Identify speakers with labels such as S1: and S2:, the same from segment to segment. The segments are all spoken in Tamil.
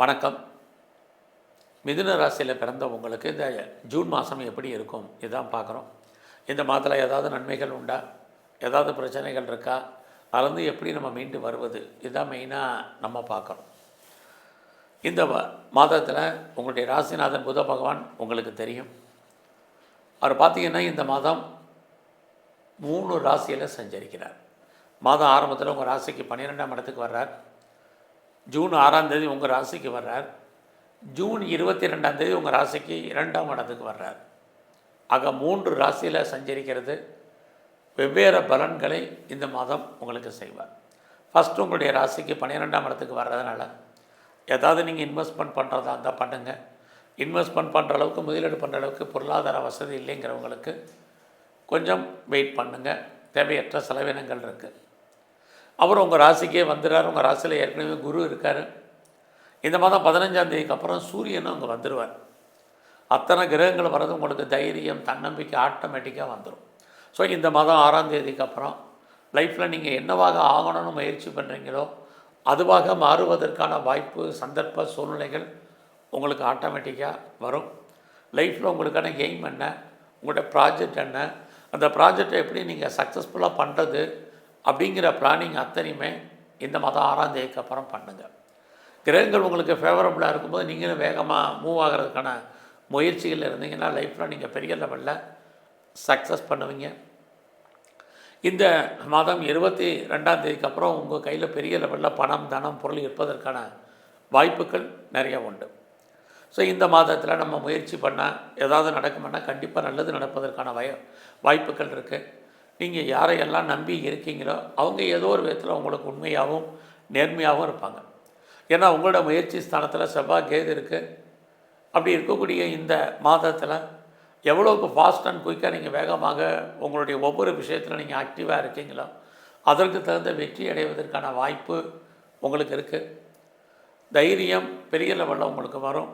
S1: வணக்கம். மிதுன ராசியில் பிறந்த உங்களுக்கு இந்த ஜூன் மாதம் எப்படி இருக்கும்? இதுதான் பார்க்குறோம். இந்த மாதத்தில் ஏதாவது நன்மைகள் உண்டா? ஏதாவது பிரச்சனைகள் இருக்கா? அதுலேருந்து எப்படி நம்ம மீண்டு வருவது? இதுதான் மெயினாக நம்ம பார்க்குறோம் இந்த மாதத்தில் உங்களுடைய ராசிநாதன் புத பகவான் உங்களுக்கு தெரியும். அவர் பார்த்தீங்கன்னா இந்த மாதம் மூணு ராசியில் சஞ்சரிக்கிறார். மாதம் ஆரம்பத்தில் உங்கள் ராசிக்கு பன்னிரெண்டாம் இடத்துக்கு வர்றார். ஜூன் ஆறாம் தேதி உங்கள் ராசிக்கு வர்றார். ஜூன் இருபத்தி ரெண்டாம் தேதி உங்கள் ராசிக்கு இரண்டாம் இடத்துக்கு வர்றார். ஆக மூன்று ராசியில் சஞ்சரிக்கிறது. வெவ்வேறு பலன்களை இந்த மாதம் உங்களுக்கு செய்வார். ஃபஸ்ட்டு உங்களுடைய ராசிக்கு பன்னிரெண்டாம் இடத்துக்கு வர்றதுனால ஏதாவது நீங்கள் இன்வெஸ்ட்மெண்ட் பண்ணுறதா இருந்தால் பண்ணுங்கள் இன்வெஸ்ட்மெண்ட் பண்ணுற அளவுக்கு முதலீடு பண்ணுற அளவுக்கு பொருளாதார வசதி இல்லைங்கிறவங்களுக்கு கொஞ்சம் வெயிட் பண்ணுங்கள் தேவையற்ற செலவினங்கள் இருக்குது அவர் உங்கள் ராசிக்கே வந்துடுறார் உங்கள் ராசியில் ஏற்கனவே குரு இருக்கார். இந்த மாதம் பதினஞ்சாந்தேதிக்கு அப்புறம் சூரியனும் அங்கே வந்துடுவார் அத்தனை கிரகங்கள் வர்றது உங்களுக்கு தைரியம் தன்னம்பிக்கை ஆட்டோமேட்டிக்காக வந்துடும் ஸோ இந்த மாதம் ஆறாம் தேதிக்கு அப்புறம் லைஃப்பில் நீங்கள் என்னவாக ஆகணும்னு முயற்சி பண்ணுறீங்களோ அதுவாக மாறுவதற்கான வாய்ப்பு சந்தர்ப்ப சூழ்நிலைகள் உங்களுக்கு ஆட்டோமேட்டிக்காக வரும். லைஃப்பில் உங்களுக்கான எய்ம் என்ன உங்களுடைய ப்ராஜெக்ட் என்ன அந்த ப்ராஜெக்டை எப்படி நீங்கள் சக்ஸஸ்ஃபுல்லாக பண்ணுறது அப்படிங்கிற பிளானிங் அத்தனையுமே இந்த மாதம் ஆறாம் தேதிக்கு அப்புறம் பண்ணுங்கள் கிரகங்கள் உங்களுக்கு ஃபேவரபுளாக இருக்கும்போது நீங்களும் வேகமாக மூவ் ஆகிறதுக்கான முயற்சிகள் இருந்தீங்கன்னா லைஃப்பில் நீங்கள் பெரிய லெவலில் சக்ஸஸ் பண்ணுவீங்க. இந்த மாதம் இருபத்தி ரெண்டாம் தேதிக்கு அப்புறம் உங்கள் கையில் பெரிய லெவலில் பணம் தனம் பொருள் இருப்பதற்கான வாய்ப்புகள் நிறைய உண்டு. ஸோ இந்த மாதத்தில் நம்ம முயற்சி பண்ணால் ஏதாவது நடக்குமென்னா கண்டிப்பாக நல்லது நடப்பதற்கான வய வாய்ப்புகள் இருக்குது நீங்கள் யாரையெல்லாம் நம்பி இருக்கீங்களோ அவங்க ஏதோ ஒரு விதத்தில் உங்களுக்கு உண்மையாகவும் நேர்மையாகவும் இருப்பாங்க. ஏன்னா உங்களோட முயற்சி ஸ்தானத்தில் செவ்வாய் கேது இருக்குது அப்படி இருக்கக்கூடிய இந்த மாதத்தில் எவ்வளோக்கு ஃபாஸ்ட் அண்ட் குயிக்காக நீங்கள் வேகமாக உங்களுடைய ஒவ்வொரு விஷயத்தில் நீங்கள் ஆக்டிவாக இருக்கீங்களோ அதற்கு தகுந்த வெற்றி அடைவதற்கான வாய்ப்பு உங்களுக்கு இருக்குது தைரியம் பெரிய லெவலில் உங்களுக்கு வரும்.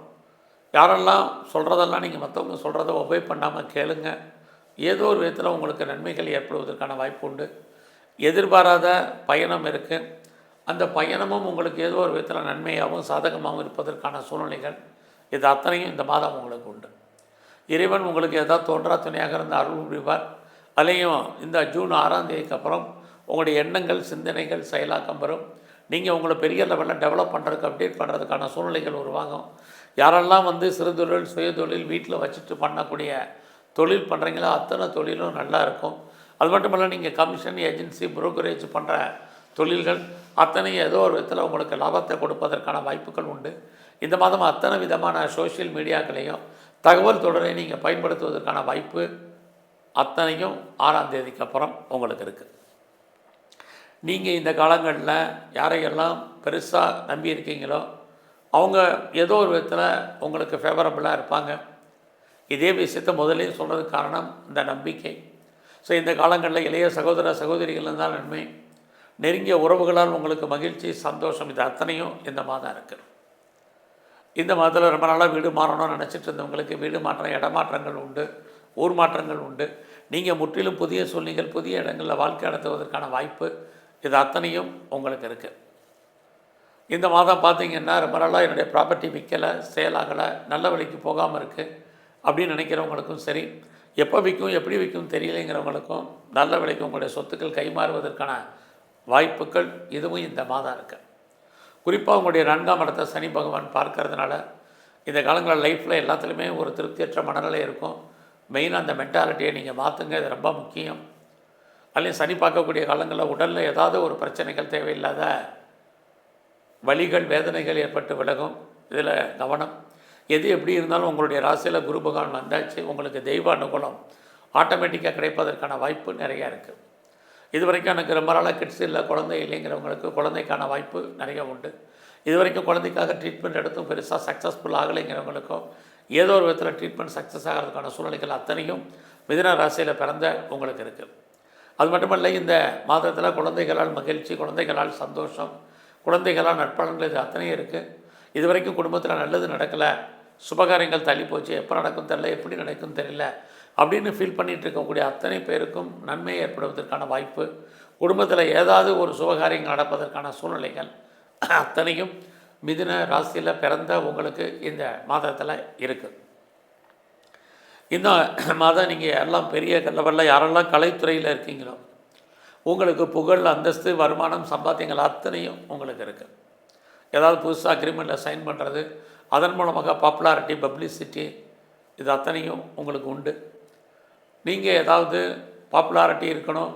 S1: யாரெல்லாம் சொல்கிறதெல்லாம் நீங்கள் மற்றவங்க சொல்கிறத ஒபே பண்ணாமல் கேளுங்கள் ஏதோ ஒரு விதத்தில் உங்களுக்கு நன்மைகள் ஏற்படுவதற்கான வாய்ப்பு உண்டு. எதிர்பாராத பயணம் இருக்குது அந்த பயணமும் உங்களுக்கு ஏதோ ஒரு விதத்தில் நன்மையாகவும் சாதகமாகவும் இருப்பதற்கான சூழ்நிலைகள். இது அத்தனையும் இந்த மாதம் உங்களுக்கு உண்டு. இறைவன் உங்களுக்கு ஏதாவது தோன்றா துணையாக இருந்த அருள் புரிவார். அதுலேயும் இந்த ஜூன் ஆறாம் தேதிக்கு அப்புறம் உங்களுடைய எண்ணங்கள் சிந்தனைகள் செயலாக்கம் வரும். நீங்கள் உங்களை பெரிய லெவலில் டெவலப் பண்ணுறதுக்கு அப்டேட் பண்ணுறதுக்கான சூழ்நிலைகள் உருவாகும். யாரெல்லாம் வந்து சிறு தொழில் வீட்டில் வச்சுட்டு பண்ணக்கூடிய தொழில் பண்ணுறீங்களோ அத்தனை தொழிலும் நல்லா இருக்கும். அது மட்டும் இல்லை நீங்கள் கமிஷன் ஏஜென்சி புரோக்கரேஜ் பண்ணுற தொழில்கள் அத்தனையும் ஏதோ ஒரு விதத்தில் உங்களுக்கு லாபத்தை கொடுப்பதற்கான வாய்ப்புகள் உண்டு. இந்த மாதம் அத்தனை விதமான சோஷியல் மீடியாக்களையும் தகவல் தொடரை நீங்கள் பயன்படுத்துவதற்கான வாய்ப்பு அத்தனையும் ஆறாம் தேதிக்கு அப்புறம் உங்களுக்கு இருக்குது நீங்கள் இந்த காலங்களில் யாரையெல்லாம் பெருசாக நம்பி இருக்கீங்களோ அவங்க ஏதோ ஒரு விதத்தில் உங்களுக்கு ஃபேவரபுளாக இருப்பாங்க. இதே விஷயத்தை முதலே சொல்கிறதுக்கு காரணம் இந்த நம்பிக்கை. ஸோ இந்த காலங்களில் இளைய சகோதர சகோதரிகள் தான் நன்மை. நெருங்கிய உறவுகளால் உங்களுக்கு மகிழ்ச்சி சந்தோஷம் இது அத்தனையும் இந்த மாதம் இருக்குது இந்த மாதத்தில் ரொம்ப நாளாக வீடு மாறணும்னு நினச்சிட்டு இருந்தவங்களுக்கு வீடு மாற்றம் இடமாற்றங்கள் உண்டு ஊர் மாற்றங்கள் உண்டு. நீங்கள் முற்றிலும் புதிய சூழ்நிலைகள் புதிய இடங்களில் வாழ்க்கை நடத்துவதற்கான வாய்ப்பு இது அத்தனையும் உங்களுக்கு இருக்குது இந்த மாதம் பார்த்தீங்கன்னா ரொம்ப நாளாக என்னுடைய ப்ராப்பர்ட்டி விற்கலை சேலாகலை நல்ல வழிக்கு போகாமல் இருக்குது அப்படின்னு நினைக்கிறவங்களுக்கும் சரி எப்போ விற்கும் எப்படி விற்கும் தெரியலைங்கிறவங்களுக்கும் நல்ல விலைக்கு உங்களுடைய சொத்துக்கள் கைமாறுவதற்கான வாய்ப்புகள் இதுவும் இந்த மாதம் இருக்குது குறிப்பாக உங்களுடைய நான்காம் இடத்தை சனி பகவான் பார்க்கறதுனால இந்த காலங்களில் லைஃப்பில் எல்லாத்துலேயுமே ஒரு திருப்தியற்ற மனநிலை இருக்கும். மெயினாக அந்த மென்டாலிட்டியை நீங்கள் மாற்றுங்க இது ரொம்ப முக்கியம். அதுலேயும் சனி பார்க்கக்கூடிய காலங்களில் உடலில் ஏதாவது ஒரு பிரச்சனைகள் தேவையில்லாத வலிகள் வேதனைகள் ஏற்பட்டு விலகும். இதில் கவனம். எது எப்படி இருந்தாலும் உங்களுடைய ராசியில் குரு பகவான் வந்தாச்சு உங்களுக்கு தெய்வ அனுகூலம் ஆட்டோமேட்டிக்காக கிடைப்பதற்கான வாய்ப்பு நிறையா இருக்குது இது வரைக்கும் எனக்கு ரொம்ப நாளாக கிட்ஸ் இல்லை குழந்தை இல்லைங்கிறவங்களுக்கு குழந்தைக்கான வாய்ப்பு நிறைய உண்டு. இது வரைக்கும் குழந்தைக்காக ட்ரீட்மெண்ட் எடுத்தும் பெருசாக சக்ஸஸ்ஃபுல் ஆகலைங்கிறவங்களுக்கும் ஏதோ ஒரு விதத்தில் ட்ரீட்மெண்ட் சக்ஸஸ் ஆகிறதுக்கான சூழ்நிலைகள் அத்தனையும் மிதின ராசியில் பிறந்த உங்களுக்கு இருக்குது அது மட்டுமல்ல இந்த மாதத்தில் குழந்தைகளால் மகிழ்ச்சி குழந்தைகளால் சந்தோஷம் குழந்தைகளால் நட்பலன்கள் இது அத்தனையும் இருக்குது இது வரைக்கும் குடும்பத்தில் நல்லது நடக்கலை சுபகாரியங்கள் தள்ளி போச்சு. எப்போ நடக்கும் தெரில எப்படி நடக்கும் தெரியல அப்படின்னு ஃபீல் பண்ணிகிட்டு இருக்கக்கூடிய அத்தனை பேருக்கும் நன்மை ஏற்படுவதற்கான வாய்ப்பு. குடும்பத்தில் ஏதாவது ஒரு சுபகாரியங்கள் நடப்பதற்கான சூழ்நிலைகள் அத்தனையும் மிதின ராசியில் பிறந்த உங்களுக்கு இந்த மாதத்தில் இருக்குது இந்த மாதம் நீங்கள் எல்லாம் பெரிய லெவலில் யாரெல்லாம் கலைத்துறையில் இருக்கீங்களோ உங்களுக்கு புகழ் அந்தஸ்து வருமானம் சம்பாத்தியங்கள் அத்தனையும் உங்களுக்கு இருக்குது ஏதாவது புதுசாக அக்ரிமெண்ட்டில் சைன் பண்ணுறது அதன் மூலமாக பாப்புலாரிட்டி பப்ளிசிட்டி இது அத்தனையும் உங்களுக்கு உண்டு. நீங்கள் ஏதாவது பாப்புலாரிட்டி இருக்கணும்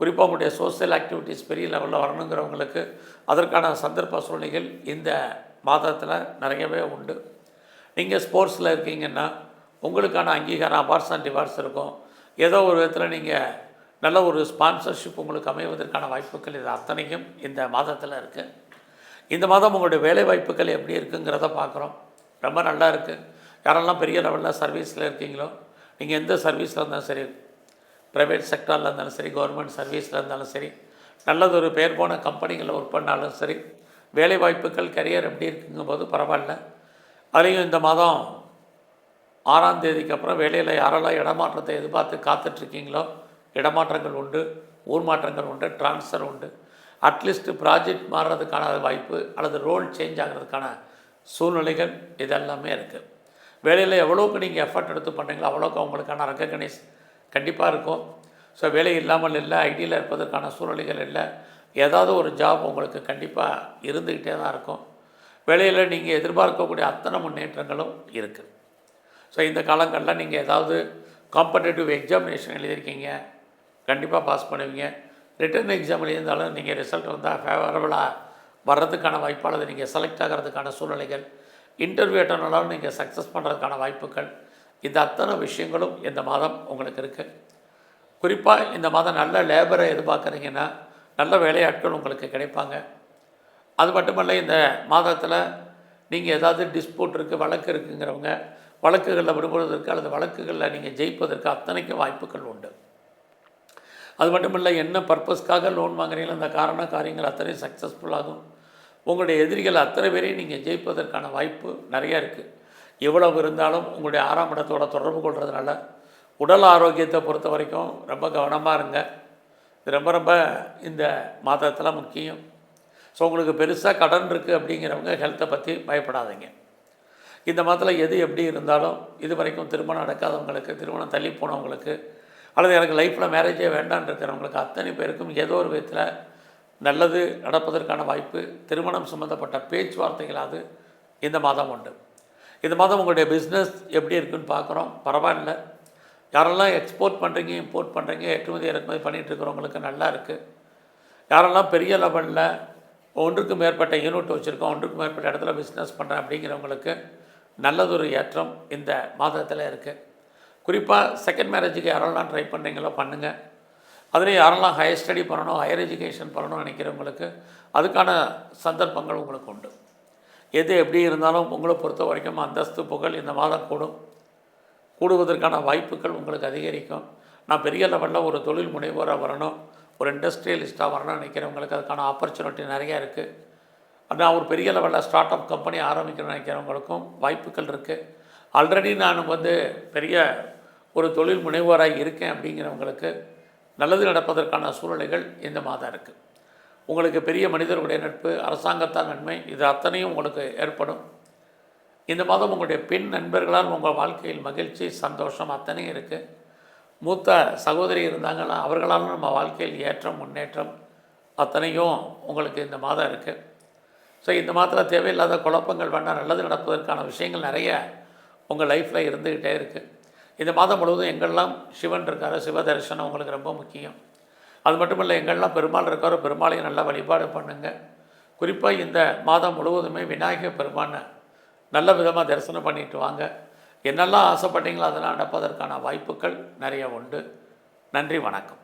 S1: குறிப்பாக உங்களுடைய சோஷியல் ஆக்டிவிட்டீஸ் பெரிய லெவலில் வரணுங்கிறவங்களுக்கு அதற்கான சந்தர்ப்ப சூழ்நிலைகள் இந்த மாதத்தில் நிறையவே உண்டு. நீங்கள் ஸ்போர்ட்ஸில் இருக்கீங்கன்னா உங்களுக்கான அங்கீகாரம் அவார்ட்ஸ் அண்ட் ரிவார்ட்ஸ் இருக்கும். ஏதோ ஒரு விதத்தில் நீங்கள் நல்ல ஒரு ஸ்பான்சர்ஷிப் உங்களுக்கு அமைவதற்கான வாய்ப்புகள் இது அத்தனையும் இந்த மாதத்தில் இருக்குது இந்த மாதம் உங்களுடைய வேலை வாய்ப்புகள் எப்படி இருக்குங்கிறத பார்க்குறோம். ரொம்ப நல்லா இருக்குது யாரெல்லாம் பெரிய லெவலில் சர்வீஸில் இருக்கீங்களோ நீங்கள் எந்த சர்வீஸில் இருந்தாலும் சரி ப்ரைவேட் செக்டாரில் இருந்தாலும் சரி கவர்மெண்ட் சர்வீஸில் இருந்தாலும் சரி நல்லது ஒரு பேர் போன கம்பெனிகளில் ஒர்க் பண்ணாலும் சரி வேலை வாய்ப்புகள் கரியர் எப்படி இருக்குங்கும்போது பரவாயில்ல. அதுலேயும் இந்த மாதம் ஆறாம் தேதிக்கு அப்புறம் வேலையில் யாரெல்லாம் இடமாற்றத்தை எதிர்பார்த்து காத்துட்ருக்கீங்களோ இடமாற்றங்கள் உண்டு ஊர் மாற்றங்கள் உண்டு ட்ரான்ஸ்ஃபர் உண்டு அட்லீஸ்ட் ப்ராஜெக்ட் மாறுறதுக்கான வாய்ப்பு அல்லது ரோல் சேஞ்ச் ஆகிறதுக்கான சூழ்நிலைகள் இதெல்லாமே இருக்குது வேலையில் எவ்வளோக்கு நீங்கள் எஃபர்ட் எடுத்து பண்ணுறீங்களோ அவ்வளோக்கு அவங்களுக்கான ரெக்கக்னைஸ் கண்டிப்பாக இருக்கும். ஸோ வேலை இல்லாமல் இல்லை ஐடியில் இருப்பதற்கான சூழ்நிலைகள் இல்லை ஏதாவது ஒரு ஜாப் உங்களுக்கு கண்டிப்பாக இருந்துக்கிட்டே தான் இருக்கும். வேலையில் நீங்கள் எதிர்பார்க்கக்கூடிய அத்தனை முன்னேற்றங்களும் இருக்குது ஸோ இந்த காலங்களில் நீங்கள் ஏதாவது காம்படேட்டிவ் எக்ஸாமினேஷன் எழுதியிருக்கீங்க கண்டிப்பாக பாஸ் பண்ணுவீங்க. ரிட்டர்ன் எக்ஸாம் எழுதியிருந்தாலும் நீங்கள் ரிசல்ட் வந்தால் ஃபேவரபுளாக வர்றதுக்கான வாய்ப்பு அல்லது நீங்கள் செலக்ட் ஆகிறதுக்கான சூழ்நிலைகள் இன்டர்வியூ அட்டனாலும் நீங்கள் சக்ஸஸ் பண்ணுறதுக்கான வாய்ப்புகள் இந்த அத்தனை விஷயங்களும் இந்த மாதம் உங்களுக்கு இருக்குது குறிப்பாக இந்த மாதம் நல்ல லேபரை எதிர்பார்க்குறீங்கன்னா நல்ல வேலையாட்கள் உங்களுக்கு கிடைப்பாங்க. அது மட்டுமல்ல இந்த மாதத்தில் நீங்கள் ஏதாவது டிஸ்பியூட் இருக்குது வழக்கு இருக்குங்கிறவங்க வழக்குகளில் விடுபடுவதற்கு அல்லது வழக்குகளில் நீங்கள் ஜெயிப்பதற்கு அத்தனைக்கும் வாய்ப்புகள் உண்டு. அது மட்டும் இல்லை என்ன பர்பஸ்க்காக லோன் வாங்குறீங்களோ அந்த காரண காரியங்கள் அத்தனை சக்ஸஸ்ஃபுல்லாகும் உங்களுடைய எதிரிகள் அத்தனை பேரையும் நீங்கள் ஜெயிப்பதற்கான வாய்ப்பு நிறையா இருக்குது எவ்வளவு இருந்தாலும் உங்களுடைய ஆறாம் இடத்தோட தொடர்பு கொள்றதுனால உடல் ஆரோக்கியத்தை பொறுத்த வரைக்கும் ரொம்ப கவனமாக இருங்க. இது ரொம்ப ரொம்ப இந்த மாதத்தில் முக்கியம். ஸோ உங்களுக்கு பெருசாக கடன் இருக்குது அப்படிங்கிறவங்க ஹெல்த்தை பற்றி பயப்படாதீங்க. இந்த மாதத்தில் எது எப்படி இருந்தாலும் இது வரைக்கும் திருமணம் நடக்காதவங்களுக்கு திருமணம் தள்ளி போனவங்களுக்கு அல்லது எனக்கு லைஃப்பில் மேரேஜே வேண்டான்னு இருக்கிறவங்களுக்கு அத்தனை பேருக்கும் ஏதோ ஒரு விதத்தில் நல்லது நடப்பதற்கான வாய்ப்பு திருமணம் சம்மந்தப்பட்ட பேச்சுவார்த்தைகளாவது இந்த மாதம் உண்டு. இந்த மாதம் உங்களுடைய பிஸ்னஸ் எப்படி இருக்குன்னு பார்க்குறோம். பரவாயில்ல. யாரெல்லாம் எக்ஸ்போர்ட் பண்ணுறீங்க இம்போர்ட் பண்ணுறீங்க ஏற்றுமதி இறக்குமதி பண்ணிகிட்டு இருக்கிறவங்களுக்கு நல்லா இருக்குது யாரெல்லாம் பெரிய லெவலில் ஒன்றுக்கு மேற்பட்ட யூனிட் வச்சுருக்கோம் ஒன்றுக்கு மேற்பட்ட இடத்துல பிஸ்னஸ் பண்ணுறேன் அப்படிங்கிறவங்களுக்கு நல்லதொரு ஏற்றம் இந்த மாதத்தில் இருக்குது குறிப்பாக செகண்ட் மேரேஜுக்கு யாரெல்லாம் ட்ரை பண்ணுறீங்களோ பண்ணுங்கள் அதில் யாரெல்லாம் ஹையர் ஸ்டடி பண்ணணும் ஹையர் எஜுகேஷன் பண்ணணும்னு நினைக்கிறவங்களுக்கு அதுக்கான சந்தர்ப்பங்கள் உங்களுக்கு உண்டு. எது எப்படி இருந்தாலும் உங்களை பொறுத்த வரைக்கும் அந்தஸ்து புகழ் இந்த மாதம் கூடும். கூடுவதற்கான வாய்ப்புகள் உங்களுக்கு அதிகரிக்கும். நான் பெரிய லெவலில் ஒரு தொழில் முனைவோராக வரணும் ஒரு இண்டஸ்ட்ரியலிஸ்ட்டாக வரணும்னு நினைக்கிறவங்களுக்கு அதுக்கான ஆப்பர்ச்சுனிட்டி நிறையா இருக்குது ஆனால் ஒரு பெரிய லெவலில் ஸ்டார்ட் அப் கம்பெனி ஆரம்பிக்கணும்னு நினைக்கிறவங்களுக்கும் வாய்ப்புகள் இருக்குது ஆல்ரெடி நான் வந்து பெரிய ஒரு தொழில் முனைவோராக இருக்கேன் அப்படிங்கிறவங்களுக்கு நல்லது நடப்பதற்கான சூழ்நிலைகள் இந்த மாதம் இருக்குது உங்களுக்கு பெரிய மனிதர்களுடைய நட்பு அரசாங்கத்தால் நன்மை இது அத்தனையும் உங்களுக்கு ஏற்படும். இந்த மாதம் உங்களுடைய பெண் நண்பர்களால் உங்கள் வாழ்க்கையில் மகிழ்ச்சி சந்தோஷம் அத்தனையும் இருக்குது மூத்த சகோதரி இருந்தாங்கன்னா அவர்களாலும் நம்ம வாழ்க்கையில் ஏற்றம் முன்னேற்றம் அத்தனையும் உங்களுக்கு இந்த மாதம் இருக்குது ஸோ இந்த மாதத்தில் தேவையில்லாத குழப்பங்கள் வேண்டாம் நல்லது நடப்பதற்கான விஷயங்கள் நிறைய உங்கள் லைஃப்பில் இருந்துக்கிட்டே இருக்குது இந்த மாதம் முழுவதும் எங்கெல்லாம் சிவன் இருக்காரோ சிவ தரிசனம் உங்களுக்கு ரொம்ப முக்கியம். அது மட்டும் இல்லை எங்கெல்லாம் பெருமாள் இருக்காரோ பெருமாளையும் நல்லா வழிபாடு பண்ணுங்கள் குறிப்பாக இந்த மாதம் முழுவதுமே விநாயகர் பெருமானை நல்ல விதமாக தரிசனம் பண்ணிட்டு வாங்க. என்னெல்லாம் ஆசைப்பட்டீங்களோ அதெல்லாம் நடப்பதற்கான வாய்ப்புகள் நிறைய உண்டு. நன்றி வணக்கம்.